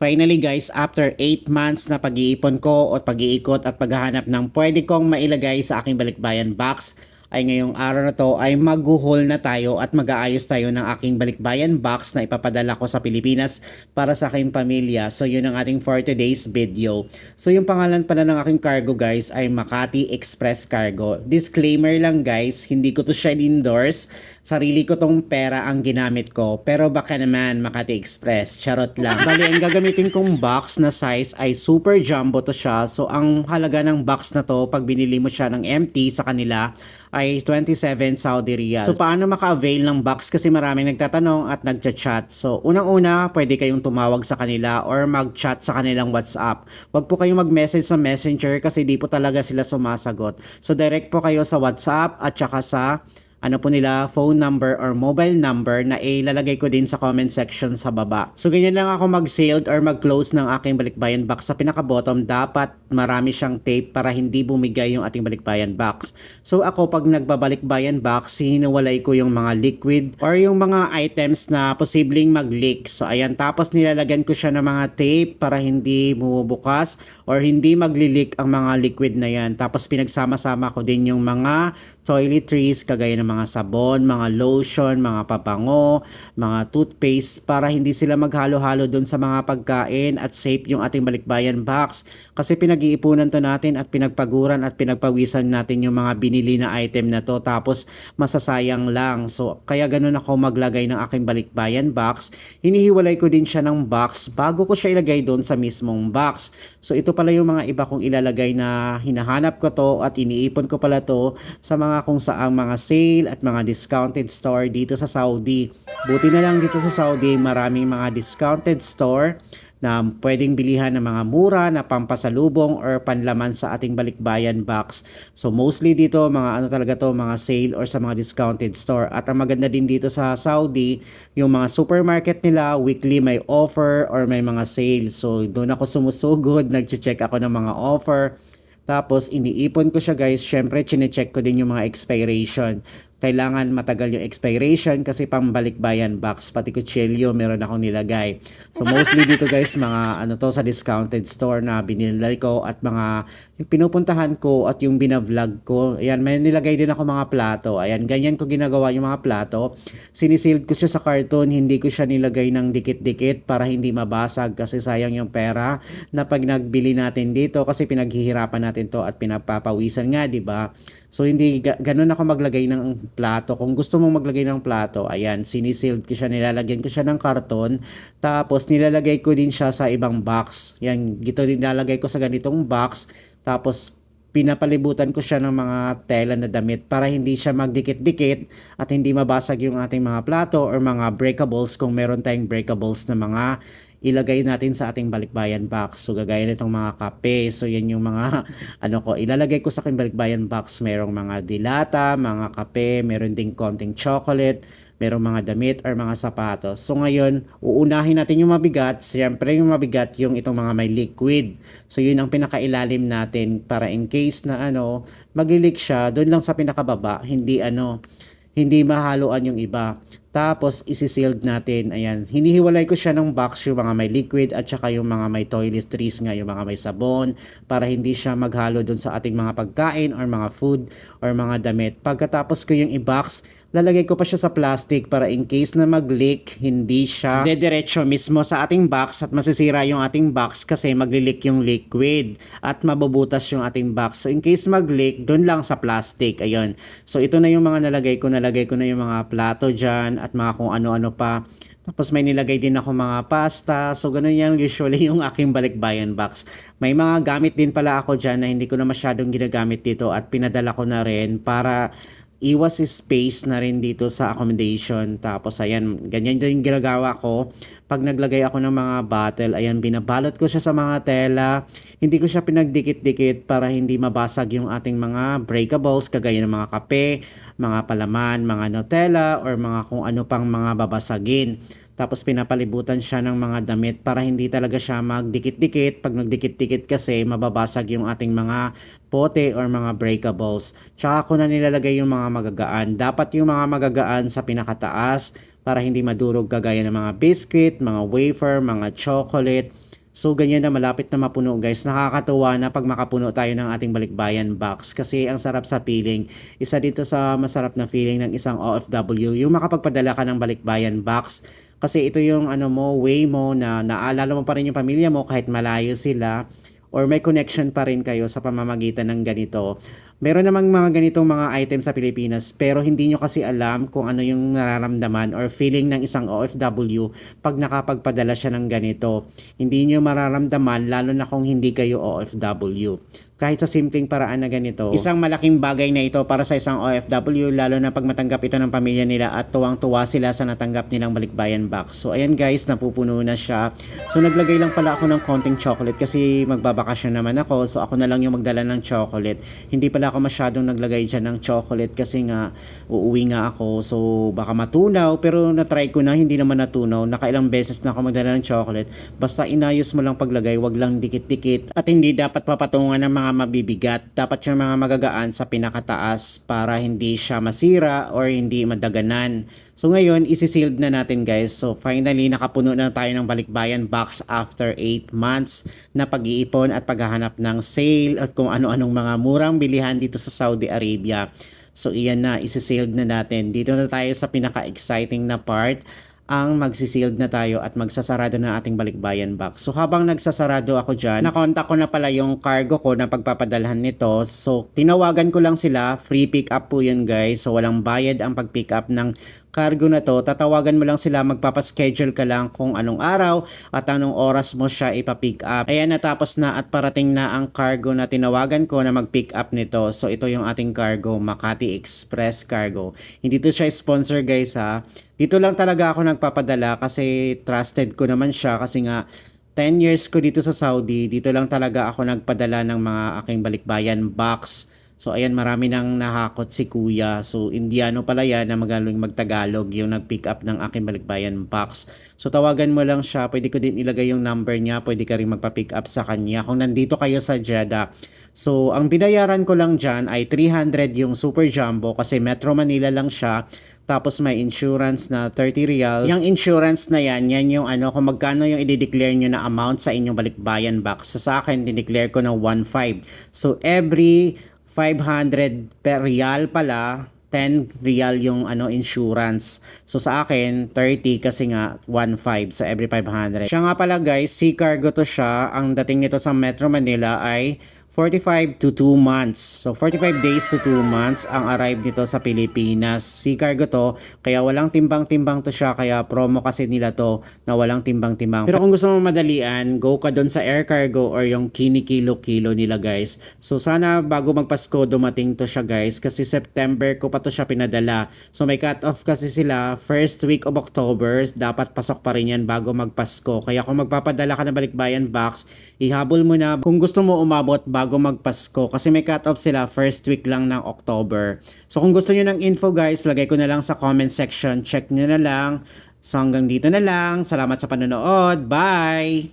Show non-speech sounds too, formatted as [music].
Finally guys, after 8 months na pag-iipon ko at pag-iikot at paghahanap ng pwede kong mailagay sa aking balikbayan box, ay ngayong araw na to ay maghuhol na tayo at mag-aayos tayo ng aking balikbayan box na ipapadala ko sa Pilipinas para sa aking pamilya. So yun ang ating for today's video. So yung pangalan pala ng aking cargo guys ay Makati Express Cargo. Disclaimer lang guys, hindi ko to siya endorse. Sarili ko tong pera ang ginamit ko. Pero baka naman Makati Express, charot lang. [laughs] Bali, ang gagamitin kong box na size ay super jumbo to siya. So ang halaga ng box na to pag binili mo siya ng empty sa kanila ay 27 Saudi Riyal. So paano maka-avail ng box kasi maraming nagtatanong at nagchat-chat. So unang-una, pwede kayong tumawag sa kanila or mag-chat sa kanilang WhatsApp. Huwag po kayong mag-message sa Messenger kasi di po talaga sila sumasagot. So direct po kayo sa WhatsApp at saka sa ano po nila, phone number or mobile number na ilalagay ko din sa comment section sa baba. So ganyan lang ako mag-sailed or mag-close ng aking balikbayan box sa pinaka-bottom. Dapat marami siyang tape para hindi bumigay yung ating balikbayan box. So ako pag nagbabalikbayan box, hinawalay ko yung mga liquid or yung mga items na posibleng mag-leak. So ayan, tapos nilalagyan ko siya ng mga tape para hindi bumubukas or hindi magli-leak ang mga liquid na yan. Tapos pinagsama-sama ko din yung mga toiletries kagaya ng mga sabon, mga lotion, mga papango, mga toothpaste para hindi sila maghalo-halo doon sa mga pagkain at safe yung ating balikbayan box. Kasi pinag-iipunan to natin at pinagpaguran at pinagpawisan natin yung mga binili na item na to tapos masasayang lang. So kaya ganun ako maglagay ng aking balikbayan box. Hinihiwalay ko din siya ng box bago ko siya ilagay doon sa mismong box. So ito pala yung mga iba kong ilalagay na hinahanap ko to at iniipon ko pala to sa mga kung saang mga sale at mga discounted store dito sa Saudi. Buti na lang dito sa Saudi, maraming mga discounted store na pwedeng bilihan ng mga mura na pampasalubong or panlaman sa ating balikbayan box. So mostly dito mga ano talaga to, mga sale or sa mga discounted store. At ang maganda din dito sa Saudi, yung mga supermarket nila weekly may offer or may mga sale. So doon ako sumusugod, [laughs] nagche-check ako ng mga offer. Tapos, iniipon ko siya guys. Syempre, chinecheck ko din yung mga expiration kailangan matagal yung expiration kasi pambalikbayan box pati kutsilyo meron akong nilagay. So mostly dito guys mga ano to sa discounted store na binilay ko at mga yung pinupuntahan ko at yung binavlog ko. Ayan may nilagay din ako mga plato. Ayan ganyan ko ginagawa yung mga plato. Sinisealed ko siya sa carton hindi ko siya nilagay ng dikit-dikit para hindi mabasag kasi sayang yung pera na pag nagbili natin dito kasi pinaghihirapan natin to at pinapapawisan nga di ba so hindi ga- ganun ako maglagay ng plato. Kung gusto mong maglagay ng plato, ayan, sinisealed ko siya, nilalagyan ko siya ng karton. Tapos nilalagay ko din siya sa ibang box. Yan, gito nilalagay ko sa ganitong box. Tapos pinapalibutan ko siya ng mga tela na damit para hindi siya magdikit-dikit at hindi mabasag yung ating mga plato or mga breakables kung meron tayong breakables na mga ilagay natin sa ating balikbayan box. So gagaya nitong mga kape. So yan yung mga [laughs] ano ko ilalagay ko sa aking balikbayan box. Merong mga dilata, mga kape, meron ding konting chocolate, merong mga damit or mga sapatos. So ngayon, uunahin natin yung mabigat. Siyempre yung mabigat yung itong mga may liquid. So yun ang pinakailalim natin para in case na ano, mag-leak siya, doon lang sa pinakababa, hindi ano, hindi mahaluan yung iba. Tapos, isi-sealed natin. Ayan. Hinihiwalay ko siya ng box yung mga may liquid at saka yung mga may toiletries nga, yung mga may sabon para hindi siya maghalo dun sa ating mga pagkain or mga food or mga damit. Pagkatapos ko yung i-box, lalagay ko pa siya sa plastic para in case na mag-leak, hindi siya dediretso mismo sa ating box at masisira yung ating box kasi magli-leak yung liquid at mabubutas yung ating box. So in case mag-leak, doon lang sa plastic. Ayun. So ito na yung mga nalagay ko. Nalagay ko na yung mga plato dyan at mga kung ano-ano pa. Tapos may nilagay din ako mga pasta. So ganun yan usually [laughs] yung aking balikbayan box. May mga gamit din pala ako dyan na hindi ko na masyadong ginagamit dito at pinadala ko na rin para iwas space na rin dito sa accommodation. Tapos ayan, ganyan din yung ginagawa ko. Pag naglagay ako ng mga bottle, ayan, binabalot ko siya sa mga tela. Hindi ko siya pinagdikit-dikit para hindi mabasag yung ating mga breakables, kagaya ng mga kape, mga palaman, mga Nutella, or mga kung ano pang mga babasagin. Tapos pinapalibutan siya ng mga damit para hindi talaga siya magdikit-dikit. Pag nagdikit-dikit kasi mababasag yung ating mga pote or mga breakables. Tsaka ko na nilalagay yung mga magagaan. Dapat yung mga magagaan sa pinakataas para hindi madurog kagaya ng mga biscuit, mga wafer, mga chocolate, So ganyan na malapit na mapuno guys. Nakakatuwa na pag makapuno tayo ng ating balikbayan box kasi ang sarap sa feeling. Isa dito sa masarap na feeling ng isang OFW yung makapagpadala ka ng balikbayan box kasi ito yung ano mo way mo na naalala mo pa rin yung pamilya mo kahit malayo sila or may connection pa rin kayo sa pamamagitan ng ganito. Meron namang mga ganitong mga items sa Pilipinas pero hindi nyo kasi alam kung ano yung nararamdaman or feeling ng isang OFW pag nakapagpadala siya ng ganito. Hindi nyo mararamdaman lalo na kung hindi kayo OFW. Kahit sa simpleng paraan na ganito, isang malaking bagay na ito para sa isang OFW lalo na pag matanggap ito ng pamilya nila at tuwang-tuwa sila sa natanggap nilang balikbayan box. So ayan guys, napupuno na siya. So naglagay lang pala ako ng konting chocolate kasi magbabakasyon naman ako. So ako na lang yung magdala ng chocolate. Hindi pala ako masyadong naglagay dyan ng chocolate kasi nga uuwi nga ako. So baka matunaw pero natry ko na hindi naman natunaw. Nakailang beses na ako magdala ng chocolate. Basta inayos mo lang paglagay, wag lang dikit-dikit. At hindi dapat papatungan ng mga mabibigat. Dapat yung mga magagaan sa pinakataas para hindi siya masira or hindi madaganan. So ngayon, isi-sealed na natin guys. So finally, nakapuno na tayo ng balikbayan box after 8 months na pag-iipon at paghahanap ng sale at kung ano-anong mga murang bilihan dito sa Saudi Arabia. So iyan na, isi-sealed na natin. Dito na tayo sa pinaka-exciting na part ang magsisealed na tayo at magsasarado na ating balikbayan box. So habang nagsasarado ako dyan, nakontak ko na pala yung cargo ko na pagpapadalhan nito. So tinawagan ko lang sila, free pick up po yun guys. So walang bayad ang pag-pick up ng cargo na to, tatawagan mo lang sila, magpapaschedule ka lang kung anong araw at anong oras mo siya ipa-pick up. Ayan, natapos na at parating na ang cargo na tinawagan ko na mag-pick up nito. So ito yung ating cargo, Makati Express Cargo. Hindi to siya sponsor guys ha. Dito lang talaga ako nagpapadala kasi trusted ko naman siya kasi nga 10 years ko dito sa Saudi, dito lang talaga ako nagpadala ng mga aking balikbayan box. So ayan, marami nang nahakot si kuya. So Indiano pala yan na magaling magtagalog yung nag-pick up ng aking balikbayan box. So tawagan mo lang siya, pwede ko din ilagay yung number niya, pwede ka rin magpa-pick up sa kanya kung nandito kayo sa Jeddah. So ang binayaran ko lang dyan ay 300 yung Super Jumbo kasi Metro Manila lang siya. Tapos may insurance na 30 real. Yung insurance na yan, yan yung ano, kung magkano yung i-declare nyo na amount sa inyong balikbayan box. Sa akin, dineclare ko na 1.5. So every 500 per real pala, 10 real yung ano insurance. So sa akin 30 kasi nga 1.5 so every 500. Siya nga pala guys, sea cargo to siya. Ang dating nito sa Metro Manila ay 45 to 2 months. So 45 days to 2 months ang arrive nito sa Pilipinas. Sea cargo to, kaya walang timbang-timbang to siya, kaya promo kasi nila to na walang timbang-timbang. Pero kung gusto mo madalian, go ka doon sa air cargo or yung kinikilo-kilo nila guys. So sana bago magpasko dumating to siya guys kasi September ko pa to siya pinadala. So may cut off kasi sila first week of October, dapat pasok pa rin yan bago magpasko. Kaya kung magpapadala ka ng balikbayan box, ihabol mo na kung gusto mo umabot bago magpasko kasi may cut off sila first week lang ng October. So kung gusto niyo ng info guys, lagay ko na lang sa comment section. Check niyo na lang. So hanggang dito na lang. Salamat sa panonood. Bye!